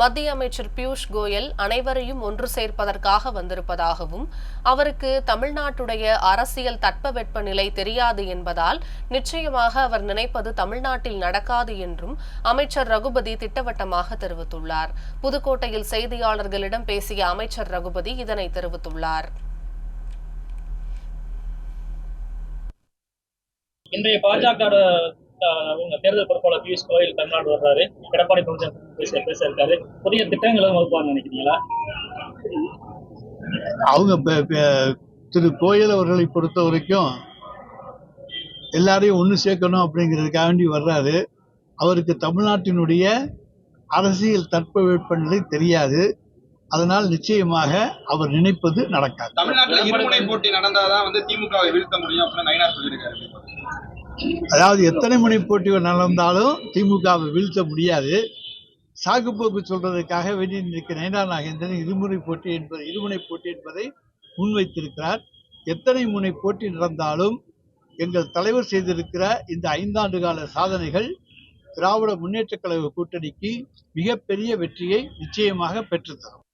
மத்திய அமைச்சர் பியூஷ் கோயல் அனைவரையும் ஒன்று சேர்ப்பதற்காக வந்திருப்பதாகவும் அவருக்கு தமிழ்நாட்டுடைய அரசியல் தட்பவெட்ப நிலை தெரியாது என்பதால் நிச்சயமாக அவர் நினைப்பது தமிழ்நாட்டில் நடக்காது என்றும் அமைச்சர் ரகுபதி திட்டவட்டமாக தெரிவித்துள்ளார். புதுக்கோட்டையில் செய்தியாளர்களிடம் பேசிய அமைச்சர் ரகுபதி இதனை தெரிவித்துள்ளார். இன்றைய பாஜக தேர்தல் பொறுப்பாளர் பியூஷ் கோயல் தமிழ்நாடு வர்றாரு. எடப்பாடி பழனிசாமி பேச பேச இருக்காரு புதிய திட்டங்களை வகுப்பான்னு நினைக்கிறீங்களா? அவங்க திரு கோயல் அவர்களை பொறுத்த வரைக்கும் எல்லாரையும் ஒன்று சேர்க்கணும் அப்படிங்கிறதுக்காக வேண்டி வர்றாரு. அவருக்கு தமிழ்நாட்டினுடைய அரசியல் தட்பவெப்பநிலை தெரியாது. அதனால் நிச்சயமாக அவர் நினைப்பது நடக்காது. தமிழ்நாட்டுல இருமுனை போட்டி நடந்தாதான் வந்து திமுகவை வீழ்த்த முடியும் அப்படின்னு நயினார் சொல்லியிருக்காரு. அதாவது எத்தனை முனை போட்டி நடந்தாலும் திமுகவை வீழ்த்த முடியாது. சாக்குப்போக்கு சொல்றதுக்காக வேண்டி நிற்க நயனா நாகேந்திரன் இருமுறை போட்டி என்பது இருமுனை போட்டி என்பதை முன்வைத்திருக்கிறார். எத்தனை முனை போட்டி நடந்தாலும் எங்கள் தலைவர் செய்திருக்கிற இந்த ஐந்தாண்டு கால சாதனைகள் திராவிட முன்னேற்றக் கழக கூட்டணிக்கு மிகப்பெரிய வெற்றியை நிச்சயமாக பெற்றுத்தரும்